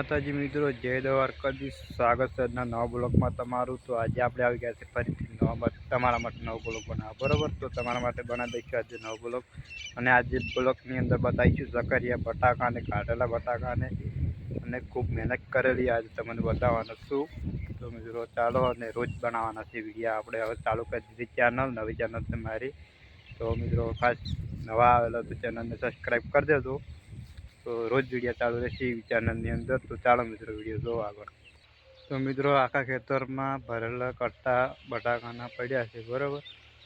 માતાજી મિત્રો, જય દ્વારકાધીશ. સ્વાગત છે આજના નવા બ્લોગમાં તમારું. તો આજે આપણે આવી ગયા છે ફરીથી નવા તમારા માટે નવો બ્લોગ બનાવો બરાબર? તો તમારા માટે બનાવી દઈશું આજે નવો બ્લોગ. અને આજે બ્લોગની અંદર બતાવીશું ઝકરિયા બટાકા અને કાઢેલા બટાકાને. અને ખૂબ મહેનત કરેલી આજે તમને બતાવવાનું છું. તો મિત્રો, ચાલો અને રોજ બનાવવાના છે વિડીયા. આપણે હવે ચાલુ કરી દીધી ચેનલ નવી ચેનલ છે મારી. તો મિત્રો, ખાસ નવા આવેલા તો ચેનલને સબસ્ક્રાઈબ કરી દેજો. તો રોજ વીડિયો ચાલુ રહેશે એ ચેનલની અંદર. તો ચાલો મિત્રો વીડિયો જોવો આગળ. તો મિત્રો આખા ખેતરમાં ભરેલા કટ્ટા બટાકાના પડ્યા છે, બરાબર?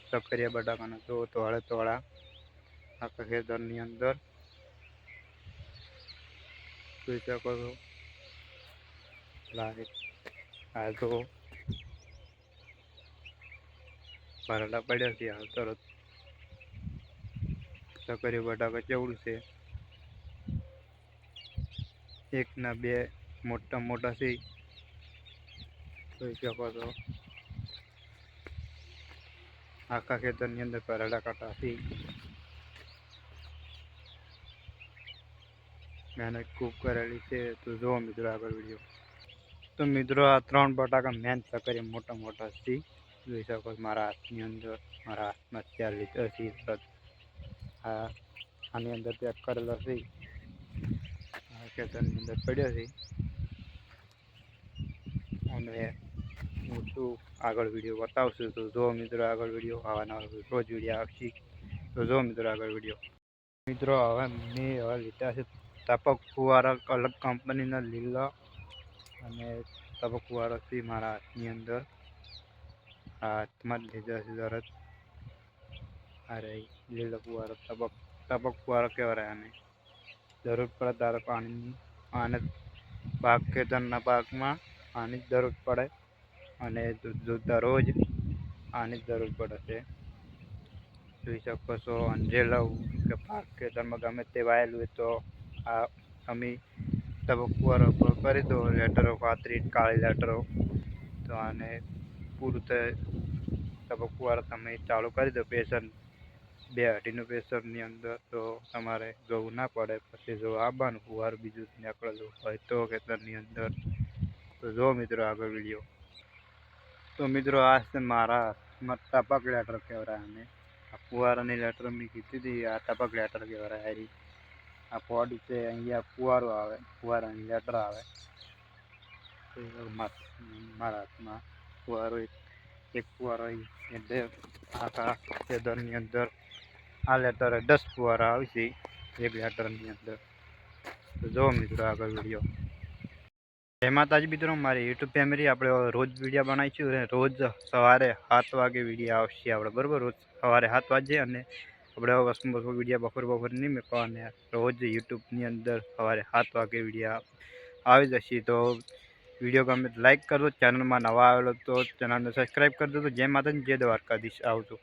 સક્કરિયા બટાકાના. જો તોળે તોળા આખા ખેતરની અંદર. જોઈ શકો છો. આ તો ભરેલા પડ્યા છે, હાલ તરત. સક્કરિયા બટાકા ચેવડું છે. એકના બે મોટા મોટા છે જોઈ શકો છો. આખા ખેતરની અંદર કરેલા કાંટા છે મહેનત ખૂબ કરેલી છે. તો જુઓ મિત્રો આગળ વીડિયો. તો મિત્રો, આ ત્રણ બટાકા મહેનત કરી મોટા મોટા છે જોઈ શકો છો મારા હાથની અંદર. મારા હાથમાં ચાર લીટર છે. તરત આ આની અંદર પેક કરેલા છે. આ ખેતરની અંદર પડ્યો છે. અને હું શું આગળ વીડિયો બતાવશું. તો જો મિત્રો આગળ વીડિયો આવા નવા રોજ વીડિયો આવશે. તો જો મિત્રો આગળ વીડિયો. મિત્રો, હવે મેં હવે લીધા છે ટપક ફુવારા અલગ કંપનીના લીલા અને ટપક ફુવારા છે મારા હાથની અંદર. હાથમાં જ લીધા છે તરત અરે, લીલો ફુવારો ટપક ટપક ફુવારો કહેવાય આને. જરૂર પડે ત્યારે પાણીની અને પાક ખેતરના પાકમાં પાણી જરૂર પડે અને દરરોજ આની જરૂર પડે છે. જોઈ શકો છો અંજેલવ કે પાક ખેતરમાં ગમે તે વાયેલું હોય તો આ અમે તબક્કો કરી દો લેટરો પાતરી કાળી લેટરો તો આને પૂરું તબક્કો તમે ચાલુ કરી દો પ્રેશર બે અઢીનું પ્રેશરની અંદર તો તમારે જોવું ના પડે. પછી જો આવવાનું ફુવાર બીજું નીકળેલું હોય તો ખેતરની અંદર. તો જો મિત્રો આગળ વીડિયો. તો મિત્રો આ છે મારા ટપક લેટર કહેવાય અમે આ ફુવારાની લેટર મેં કીધી હતી, આ ટપક લેટર કહેવાય હારી આ પોડી છે, અહીંયા ફુવારો આવે, ફુવારાની લેટર આવે. મારા હાથમાં ફુવારો એક એટલે આખા ખેતરની અંદર. આ લેટર દસ ફુવારા આવશે એક લેટરની અંદર. તો જો મિત્રો આગળ વીડિયો. જય માતાજી મિત્રો, મારી યુટ્યુબ ફેમિલી, આપણે રોજ વીડિયો બનાવીશું અને રોજ સવારે સાત વાગે વીડિયો આવશે આપણે, બરાબર? રોજ સવારે સાત વાગે અને આપણે વસ્તુ વસ્તુ વીડિયો બપોર બપોર નહીં મૂકવાને. રોજ યુટ્યુબની અંદર સવારે સાત વાગે વિડીયા આવી જશે. તો વીડિયો ગમે લાઇક કરજો, ચેનલમાં નવા આવેલો તો ચેનલને સબસ્ક્રાઈબ કરજો. તો જય માતાજી, જય દ્વારકાધીશ. આવજો.